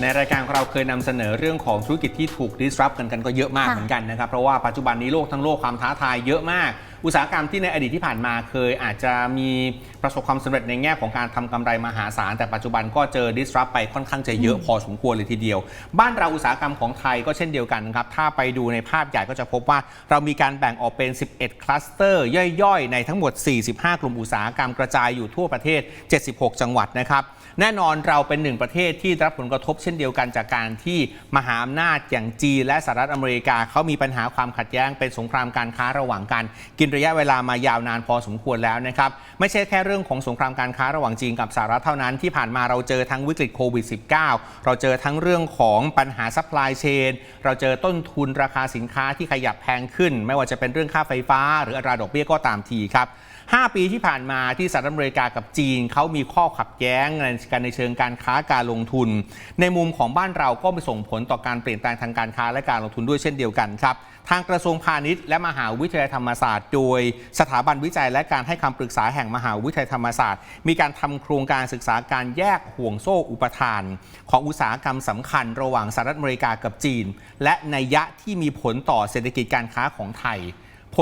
ในรายการของเราเคยนำเสนอเรื่องของธุรกิจที่ถูก disrupt กันกันก็เยอะมากค่ะเหมือนกันนะครับ เพราะว่าปัจจุบันนี้โลกทั้งโลกความท้าทายเยอะมาก อุตสาหกรรมที่ในอดีตที่ผ่านมาเคยอาจจะมีประสบความสำเร็จในแง่ของการทำกำไรมหาศาล แต่ปัจจุบันก็เจอ disrupt ไปค่อนข้างจะเยอะพอสมควรเลยทีเดียว บ้านเราอุตสาหกรรมของไทยก็เช่นเดียวกันครับ ถ้าไปดูในภาพใหญ่ก็จะพบว่าเรามีการแบ่งออกเป็น 11 คลัสเตอร์ ย่อยๆ ในทั้งหมด 45 กลุ่มอุตสาหกรรมกระจายอยู่ทั่วประเทศ 76 จังหวัดนะครับ แน่นอนเราเป็นหนึ่งประเทศที่รับผลกระทบเช่นเดียวกันจากการที่มหาอำนาจอย่างจีนและสหรัฐอเมริกาเขามีปัญหาความขัดแย้งเป็นสงครามการค้าระหว่างกันกินระยะเวลามายาวนานพอสมควรแล้วนะครับ ไม่ใช่แค่เรื่องของสงครามการค้าระหว่างจีนกับสหรัฐเท่านั้นที่ผ่านมาเราเจอทั้งวิกฤตโควิด -19 เราเจอทั้งเรื่องของปัญหาซัพพลายเชนเราเจอต้นทุนราคาสินค้าที่ขยับแพงขึ้น ไม่ว่าจะเป็นเรื่องค่าไฟฟ้า หรืออัตราดอกเบี้ยก็ตามทีครับ5 ปีที่ผ่านมาที่สหรัฐอเมริกากับจีนเขามีข้อขัดแย้งในการในเชิงการค้าการลงทุน ในมุมของบ้านเราก็ไปส่งผลต่อการเปลี่ยนแปลงทางการค้าและการลงทุนด้วยเช่นเดียวกันครับ ทางกระทรวงพาณิชย์และมหาวิทยาลัยธรรมศาสตร์ โดยสถาบันวิจัยและการให้คำปรึกษาแห่งมหาวิทยาลัยธรรมศาสตร์ มีการทำโครงการศึกษาการแยกห่วงโซ่อุปทาน ของอุตสาหกรรมสำคัญระหว่างสหรัฐอเมริกากับจีน และนัยยะที่มีผลต่อเศรษฐกิจการค้าของไทย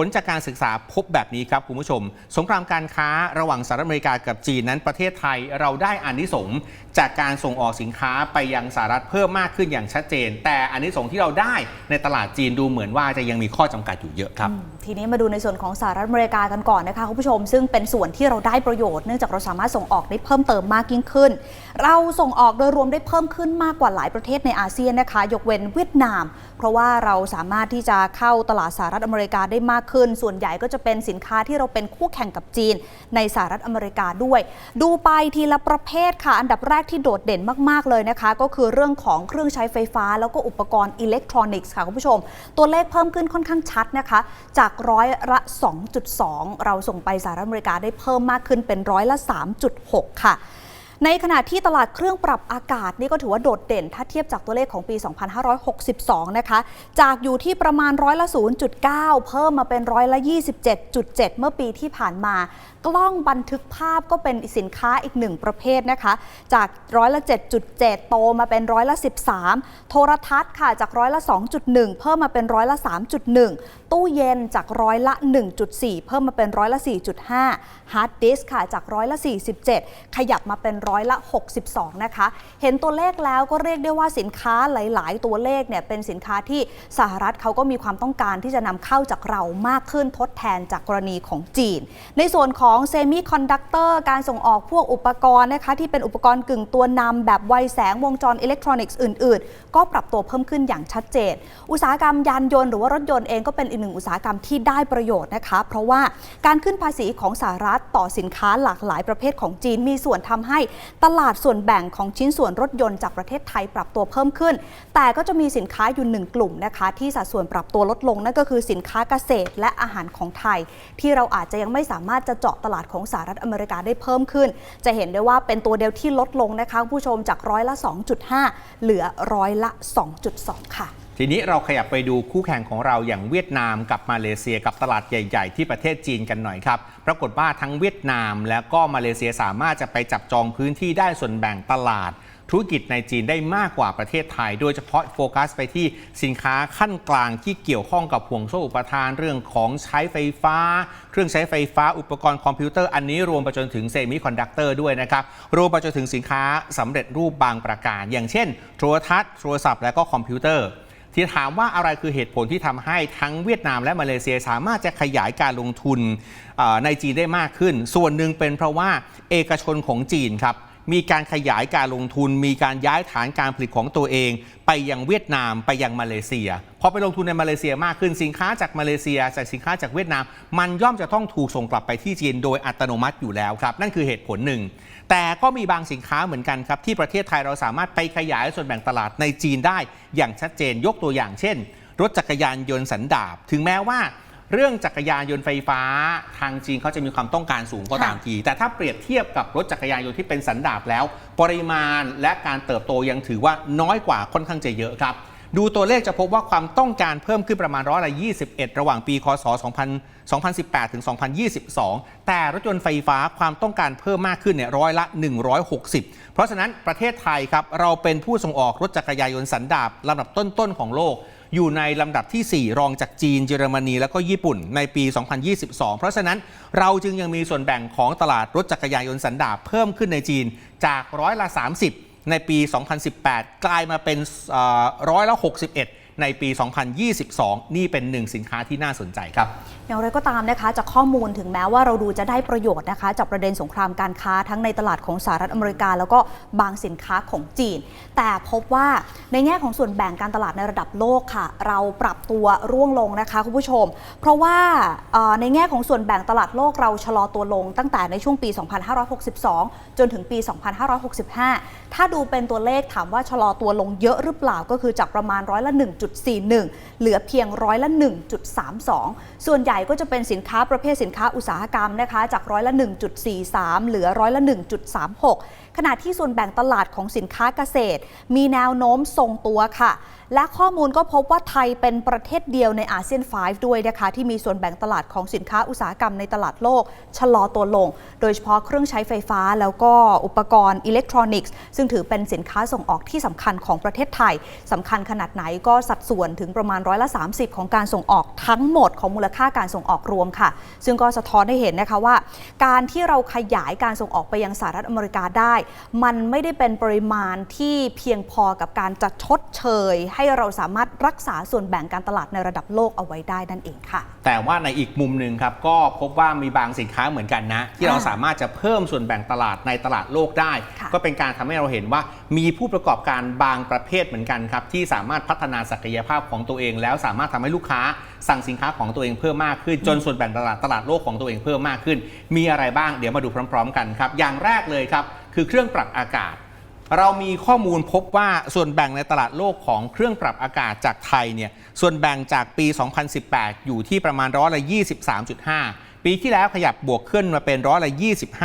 ผลจากการศึกษาพบแบบนี้ครับคุณผู้ชม สงครามการค้าระหว่างสหรัฐอเมริกากับจีนนั้นประเทศไทยเราได้อานิสงส์จากการส่งออกสินค้าไปยังสหรัฐเพิ่มมากขึ้นอย่างชัดเจน แต่อานิสงส์ที่เราได้ในตลาดจีนดูเหมือนว่าจะยังมีข้อจำกัดอยู่เยอะครับ ทีนี้มาดูในส่วนของสหรัฐอเมริกากันก่อนนะคะคุณผู้ชม ซึ่งเป็นส่วนที่เราได้ประโยชน์เนื่องจากเราสามารถส่งออกได้เพิ่มเติมมากยิ่งขึ้น เราส่งออกโดยรวมได้เพิ่มขึ้นมากกว่าหลายประเทศในอาเซียนนะคะ ยกเว้นเวียดนาม เพราะว่าเราสามารถที่จะเข้าตลาดสหรัฐอเมริกาได้มากขึ้น ส่วนใหญ่ก็จะเป็นสินค้าที่เราเป็นคู่แข่งกับจีน ในสหรัฐอเมริกาด้วย ดูไปทีละประเภทค่ะ อันดับแรกที่โดดเด่นมาก ๆ เลยนะคะ ก็คือเรื่องของเครื่องใช้ไฟฟ้า แล้วก็อุปกรณ์อิเล็กทรอนิกส์ค่ะคุณผู้ชม ตัวเลขเพิ่มขึ้นค่อนข้างชัดนะคะ จากร้อยละ 2.2 เราส่งไปสหรัฐอเมริกาได้เพิ่มมากขึ้นเป็นร้อยละ 3.6 ค่ะ ในขณะที่ตลาดเครื่องปรับอากาศนี่ก็ถือว่าโดดเด่น ถ้าเทียบจากตัวเลขของปี 2562 นะคะ จากอยู่ที่ประมาณร้อยละ 0.9 เพิ่มมาเป็นร้อยละ 27.7 เมื่อปีที่ผ่านมา กล้องบันทึกภาพก็เป็นสินค้าอีกหนึ่งประเภทนะคะ จากร้อยละ 7.7 โตมาเป็นร้อยละ 13 โทรทัศน์ค่ะจากร้อยละ 2.1 เพิ่มมาเป็นร้อยละ 3.1 ตู้เย็นจากร้อยละ 1.4 เพิ่มมาเป็นร้อยละ 4.5 ฮาร์ดดิสค่ะจากร้อยละ 47 ขยับมาเป็นร้อยละ 62 นะคะ เห็นตัวเลขแล้วก็เรียกได้ว่าสินค้าหลาย ๆ ตัวเลขเนี่ยเป็นสินค้าที่สหรัฐเขาก็มีความต้องการที่จะนำเข้าจากเรามากขึ้นทดแทนจากกรณีของจีน ในส่วนของของเซมิคอนดักเตอร์การส่งออกพวกอุปกรณ์นะคะที่เป็นอุปกรณ์กึ่งตัวนำแบบไวแสงวงจรอิเล็กทรอนิกส์อื่น ๆ ก็ปรับตัวเพิ่มขึ้นอย่างชัดเจน อุตสาหกรรมยานยนต์หรือว่ารถยนต์เองก็เป็นอีกหนึ่งอุตสาหกรรมที่ได้ประโยชน์นะคะ เพราะว่าการขึ้นภาษีของสหรัฐต่อสินค้าหลากหลายประเภทของจีนมีส่วนทำให้ตลาดส่วนแบ่งของชิ้นส่วนรถยนต์จากประเทศไทยปรับตัวเพิ่มขึ้น แต่ก็จะมีสินค้าอยู่หนึ่งกลุ่มนะคะที่สัดส่วนปรับตัวลดลงนั่นก็คือสินค้าเกษตรและอาหารของไทย ที่เราอาจจะยังไม่สามารถจะเจาะตลาดของสหรัฐอเมริกาได้เพิ่มขึ้น จะเห็นได้ว่าเป็นตัวเดียวที่ลดลงนะคะผู้ชมจากร้อยละ 2.5 เหลือร้อยละ 2.2 ค่ะทีนี้เราขยับไปดูคู่แข่งของเราอย่างเวียดนามกับมาเลเซียกับตลาดใหญ่ ๆ ที่ประเทศจีนกันหน่อยครับ ปรากฏว่าทั้งเวียดนามและก็มาเลเซียสามารถจะไปจับจองพื้นที่ได้ส่วนแบ่งตลาด ธุรกิจในจีนได้มากกว่าประเทศไทย โดยเฉพาะโฟกัสไปที่สินค้าขั้นกลางที่เกี่ยวข้องกับห่วงโซ่อุปทานเรื่องของใช้ไฟฟ้า เครื่องใช้ไฟฟ้าอุปกรณ์คอมพิวเตอร์อันนี้รวมไปจนถึงเซมิคอนดักเตอร์ด้วยนะครับ รวมไปจนถึงสินค้าสำเร็จรูปบางประการ อย่างเช่น โทรทัศน์โทรศัพท์และก็คอมพิวเตอร์ที่ถามว่าอะไรคือเหตุผลที่ทำให้ทั้งเวียดนามและมาเลเซียสามารถจะขยายการลงทุนในจีนได้มากขึ้น ส่วนหนึ่งเป็นเพราะว่าเอกชนของจีนครับ มีการขยายการลงทุน มีการย้ายฐานการผลิตของตัวเอง ไปยังเวียดนามไปยังมาเลเซียพอไปลงทุนในมาเลเซียมากขึ้นสินค้าจากมาเลเซียจากสินค้าจากเวียดนาม มันย่อมจะต้องถูกส่งกลับไปที่จีนโดยอัตโนมัติอยู่แล้วครับ นั่นคือเหตุผลหนึ่ง แต่ก็มีบางสินค้าเหมือนกันครับ ที่ประเทศไทยเราสามารถไปขยายส่วนแบ่งตลาดในจีนได้อย่างชัดเจนยกตัวอย่างเช่น รถจักรยานยนต์สันดาปถึงแม้ว่า เรื่องจักรยานยนต์ไฟฟ้า ทางจีนเขาจะมีความต้องการสูงก็ตามที แต่ถ้าเปรียบเทียบกับรถจักรยานยนต์ที่เป็นสันดาปแล้ว ปริมาณและการเติบโตยังถือว่าน้อยกว่าค่อนข้างจะเยอะครับ ดูตัวเลขจะพบว่าความต้องการเพิ่มขึ้นประมาณร้อยละ 21 ระหว่างปี คศ 2000 2018 ถึง 2022 แต่รถยนต์ไฟฟ้าความต้องการเพิ่มมากขึ้นเนี่ยร้อยละ 160 เพราะฉะนั้นประเทศไทยครับเราเป็นผู้ส่งออกรถจักรยานยนต์สันดาปลำดับต้นๆของโลก อยู่ในลำดับทีสี่ 4 รองจากจีนเยอรมนี และก็ญี่ปุ่นในปี 2022 เพราะฉะนั้นเราจึงยังมีส่วนแบ่งของตลาดรถจักรยานยนต์สันดาปเพิ่มขึ้นในจีนจากร้อยละ 30 ในปี 2018 กลายมาเป็นร้อยละ 61 ในปี 2022 นี่เป็นหนึ่งสินค้าที่น่าสนใจครับ อย่างไรก็ตามนะคะจากข้อมูลถึงแม้ว่าเราดูจะได้ประโยชน์นะคะ จากประเด็นสงครามการค้าทั้งในตลาดของสหรัฐอเมริกา แล้วก็บางสินค้าของจีน แต่พบว่าในแง่ของส่วนแบ่งการตลาดในระดับโลกค่ะ เราปรับตัวร่วงลงนะคะคุณผู้ชม เพราะว่าในแง่ของส่วนแบ่งตลาดโลกเราชะลอตัวลง ตั้งแต่ในช่วงปี 2562 จนถึงปี 2565 ถ้าดูเป็นตัวเลขถามว่าชะลอตัวลงเยอะหรือเปล่าก็คือจากประมาณร้อยละ 1.41 เหลือเพียงร้อยละ 1.32 ส่วนใหญ่ญ่ก็จะเป็นสินค้าประเภทสินค้าอุตสาหกรรมนะคะ จากร้อยละ 1.43 เหลือร้อยละ 1.36 ขณะที่ส่วนแบ่งตลาดของสินค้าเกษตร มีแนวโน้มทรงตัวค่ะ และข้อมูลก็พบว่าไทยเป็นประเทศเดียวในอาเซียน 5 ด้วยนะคะที่มีส่วนแบ่งตลาดของสินค้าอุตสาหกรรมในตลาดโลก ชะลอตัวลง โดยเฉพาะเครื่องใช้ไฟฟ้าแล้วก็อุปกรณ์อิเล็กทรอนิกส์ ซึ่งถือเป็นสินค้าส่งออกที่สำคัญของประเทศไทยสำคัญขนาดไหนก็สัดส่วนถึงประมาณร้อยละ 30 ของการส่งออกทั้งหมดของมูลค่าการส่งออกรวมค่ะ ซึ่งก็สะท้อนให้เห็นนะคะว่า การที่เราขยายการส่งออกไปยังสหรัฐอเมริกาได้มันไม่ได้เป็นปริมาณที่เพียงพอกับการจะชดเชย ให้เราสามารถรักษาส่วนแบ่งการตลาดในระดับโลกเอาไว้ได้นั่นเองค่ะ แต่ว่าในอีกมุมหนึ่งครับก็พบว่ามีบางสินค้าเหมือนกันนะ ที่เราอ่าสามารถจะเพิ่มส่วนแบ่งตลาดในตลาดโลกได้ค่ะก็เป็นการทำให้เราเห็นว่ามีผู้ประกอบการบางประเภทเหมือนกันครับที่สามารถพัฒนาศักยภาพของตัวเอง แล้วสามารถทำให้ลูกค้าสั่งสินค้าของตัวเองเพิ่มมากขึ้น จนส่วนแบ่งตลาดตลาดโลกของตัวเองเพิ่มมากขึ้น มีอะไรบ้างเดี๋ยวมาดูพร้อม ๆ กันครับอย่างแรกเลยครับ คือเครื่องปรับอากาศ เรามีข้อมูลพบว่าส่วนแบ่งในตลาดโลกของเครื่องปรับอากาศจากไทยเนี่ยส่วนแบ่งจากปี 2018 อยู่ที่ประมาณร้อยละ 23.5 ปีที่แล้วขยับบวกขึ้นมาเป็นร้อยละ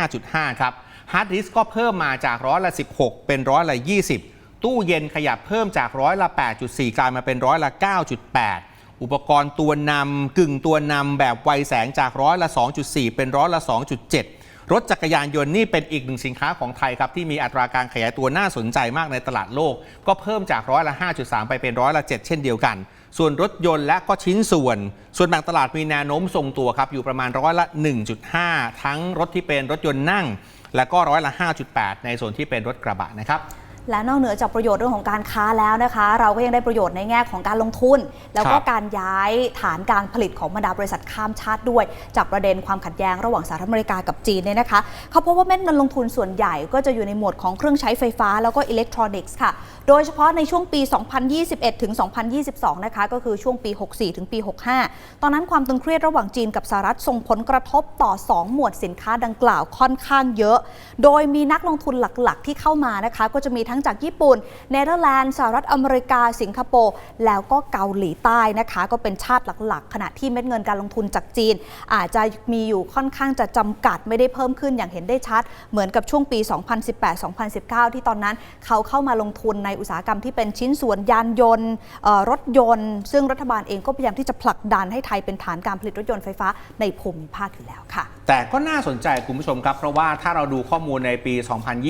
25.5 ครับฮาร์ดดิสก์ก็เพิ่มมาจากร้อยละ 16 เป็นร้อยละ 20 ตู้เย็นขยับเพิ่มจากร้อยละ 8.4 กลายมาเป็นร้อยละ 9.8 อุปกรณ์ตัวนำกึ่งตัวนำแบบไวแสงจากร้อยละ 2.4 เป็นร้อยละ 2.7 รถจักรยานยนต์นี่เป็นอีกหนึ่งสินค้าของไทยครับที่มีอัตราการขยายตัวน่าสนใจมากในตลาดโลก ก็เพิ่มจากร้อยละ 5.3 ไปเป็นร้อยละ 7 เช่นเดียวกัน ส่วนรถยนต์และก็ชิ้นส่วน ส่วนแบ่งตลาดมีแนวโน้มทรงตัวครับอยู่ประมาณร้อยละ 1.5 ทั้งรถที่เป็นรถยนต์นั่ง และก็ร้อยละ 5.8 ในส่วนที่เป็นรถกระบะนะครับ และนอกเหนือจากประโยชน์เรื่องของการค้าแล้วนะคะ เราก็ยังได้ประโยชน์ในแง่ของการลงทุน แล้วก็ครับการย้ายฐานการผลิตของบรรดาบริษัทข้ามชาติด้วย จากประเด็นความขัดแย้งระหว่างสหรัฐอเมริกากับจีนเนี่ยนะคะเขาพบว่าเม็ดเงินลงทุนส่วนใหญ่ก็จะอยู่ในหมวดของเครื่องใช้ไฟฟ้าแล้วก็อิเล็กทรอนิกส์ค่ะ โดยเฉพาะในช่วงปี 2021 ถึง 2022 นะคะ ก็คือช่วงปี 64 ถึงปี 65 ตอนนั้นความตึงเครียดระหว่างจีนกับสหรัฐส่งผลกระทบต่อ 2 หมวดสินค้าดังกล่าวค่อนข้างเยอะ โดยมีนักลงทุนหลักๆ ที่เข้ามานะคะ ก็จะมีทั้งจากญี่ปุ่น เนเธอร์แลนด์ สหรัฐอเมริกา สิงคโปร์ แล้วก็เกาหลีใต้นะคะ ก็เป็นชาติหลักๆ ขณะที่เม็ดเงินการลงทุนจากจีน อาจจะมีอยู่ค่อนข้างจะจำกัดไม่ได้เพิ่มขึ้นอย่างเห็นได้ชัด เหมือนกับช่วงปี 2018-2019 ที่ตอนนั้นเขาเข้ามาลงทุนในอุตสาหกรรมที่เป็นชิ้นส่วนยานยนต์รถยนต์ ซึ่งรัฐบาลเองก็พยายามที่จะผลักดันให้ไทยเป็นฐานการผลิตรถยนต์ไฟฟ้าในภูมิภาคอยู่แล้วค่ะ แต่ก็น่าสนใจคุณผู้ชมครับ เพราะว่าถ้าเราดูข้อมูลในปี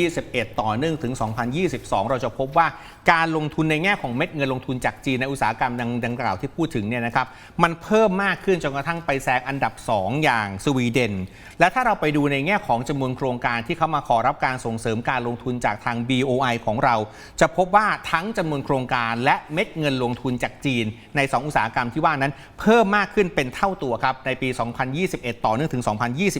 2021 ต่อเนื่องถึง 202 2022เราจะพบว่าการลงทุนในแง่ของเม็ดเงินลงทุนจากจีนในอุตสาหกรรมดังดังกล่าวที่พูดถึงเนี่ยนะครับมันเพิ่มมากขึ้นจนกระทั่งไปแซงอันดับ 2 อย่างสวีเดน และถ้าเราไปดูในแง่ของจำนวนโครงการที่เขามาขอรับการส่งเสริมการลงทุนจากทาง BOI ของเรา จะพบว่าทั้งจำนวนโครงการและเม็ดเงินลงทุนจากจีน ใน 2 อุตสาหกรรมที่ว่านั้น เพิ่มมากขึ้นเป็นเท่าตัวครับในปี 2021 ต่อเนื่องถึง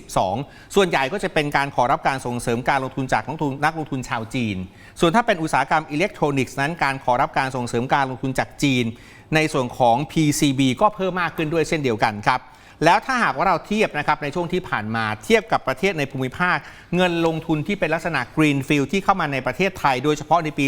2022 ส่วนใหญ่ก็จะเป็นการขอรับการส่งเสริมการลงทุนจากนักลงทุนชาวจีน ส่วนถ้าเป็นอุตสาหกรรมอิเล็กทรอนิกส์นั้นการขอรับการส่งเสริมการลงทุนจากจีน ในส่วนของ PCB ก็เพิ่มมากขึ้นด้วยเช่นเดียวกันครับแล้วถ้าหากว่าเราเทียบนะครับในช่วงที่ผ่านมาเทียบกับประเทศในภูมิภาค เงินลงทุนที่เป็นลักษณะ Greenfield ที่เข้ามาในประเทศไทย โดยเฉพาะในปี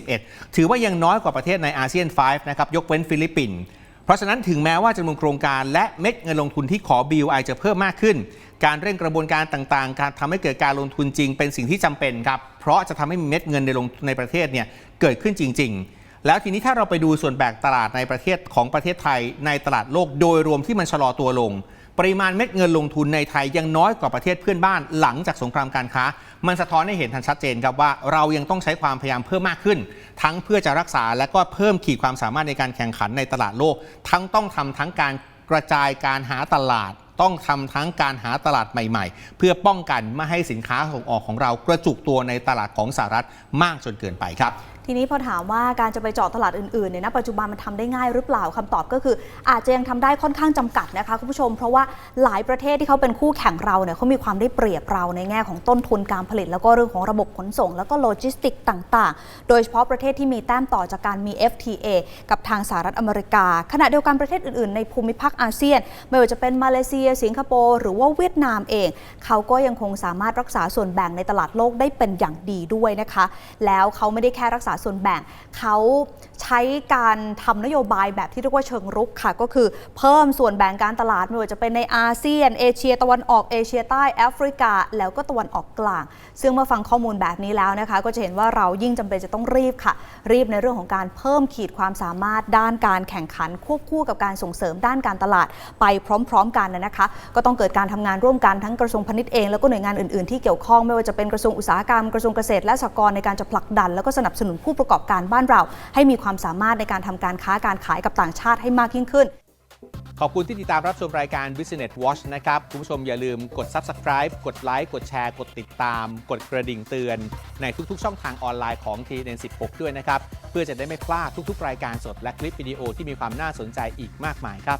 2021 ถือว่ายังน้อยกว่าประเทศในอาเซียน 5 นะครับ ยกเว้นฟิลิปปินส์เพราะฉะนั้นถึงแม้ว่าจำนวนโครงการและเม็ดเงินลงทุนที่ขอ BOI จะเพิ่มมากขึ้น การเร่งกระบวนการต่างๆ การทำให้เกิดการลงทุนจริง เป็นสิ่งที่จำเป็นครับ เพราะจะทำให้มีเม็ดเงินในลงในประเทศเนี่ยเกิดขึ้นจริง ๆ แล้วทีนี้ถ้าเราไปดูส่วนแบ่งตลาดในประเทศของประเทศไทย ในตลาดโลกโดยรวมที่มันชะลอตัวลง ปริมาณเม็ดเงินลงทุนในไทยยังน้อยกว่าประเทศเพื่อนบ้านหลังจากสงครามการค้า มันสะท้อนให้เห็นทันชัดเจนครับว่าเรายังต้องใช้ความพยายามเพิ่มมากขึ้น ทั้งเพื่อจะรักษาและก็เพิ่มขีดความสามารถในการแข่งขันในตลาดโลก ทั้งต้องทำทั้งการกระจายการหาตลาด ต้องทำทั้งการหาตลาดใหม่ๆ เพื่อป้องกันไม่ให้สินค้าส่งออกของเรากระจุกตัวในตลาดของสหรัฐมากจนเกินไปครับ ทีนี้พอถามว่าการจะไปเจาะตลาดอื่นๆเนี่ยณปัจจุบันมันทำได้ง่ายหรือเปล่าคำตอบก็คือ อาจจะยังทำได้ค่อนข้างจำกัดนะคะคุณผู้ชม เพราะว่าหลายประเทศที่เขาเป็นคู่แข่งเราเนี่ยเขามีความได้เปรียบเราในแง่ของต้นทุนการผลิต แล้วก็เรื่องของระบบขนส่ง แล้วก็โลจิสติกต่างๆ โดยเฉพาะประเทศที่มีแต้มต่อจากการมี FTA กับทางสหรัฐอเมริกา ขณะเดียวกันประเทศอื่นๆ ในภูมิภาคอาเซียน ไม่ว่าจะเป็นมาเลเซีย สิงคโปร์หรือว่าเวียดนามเอง เขาก็ยังคงสามารถรักษาส่วนแบ่งในตลาดโลกได้เป็นอย่างดีด้วยนะคะ แล้วเขาไม่ได้แค่รักษาส่วนแบ่ง เขาใช้การทำนโยบายแบบที่เรียกว่าเชิงรุกค่ะ ก็คือเพิ่มส่วนแบ่งการตลาดไม่ว่าจะเป็นในอาเซียน เอเชีย ตะวันออกเอเชียใต้แอฟริกา แล้วก็ตะวันออกกลาง ซึ่งเมื่อฟังข้อมูลแบบนี้แล้วนะคะ ก็จะเห็นว่าเรายิ่งจำเป็นจะต้องรีบค่ะ รีบในเรื่องของการเพิ่มขีดความสามารถด้านการแข่งขันควบคู่กับการส่งเสริมด้านการตลาดไปพร้อม ๆ กันนะคะ ก็ต้องเกิดการทำงานร่วมกันทั้งกระทรวงพาณิชย์เองแล้วก็หน่วยงานอื่นๆที่เกี่ยวข้องไม่ว่าจะเป็นกระทรวงอุตสาหกรรมกระทรวงเกษตรและสหกรณ์ในการจะผลักดันแล้วก็สนับสนุนผู้ประกอบการบ้านเรา ให้มีความสามารถในการทำการค้าการขายกับต่างชาติให้มากยิ่งขึ้น ขอบคุณที่ติดตามรับชมรายการ Business Watch นะครับ คุณผู้ชมอย่าลืมกด Subscribe กดไลค์กดแชร์ กดติดตาม กดกระดิ่งเตือน ในทุกๆ ช่องทางออนไลน์ของ TN16 ด้วยนะครับ เพื่อจะได้ไม่พลาดทุกๆ รายการสดและคลิปวิดีโอที่มีความน่าสนใจอีกมากมายครับ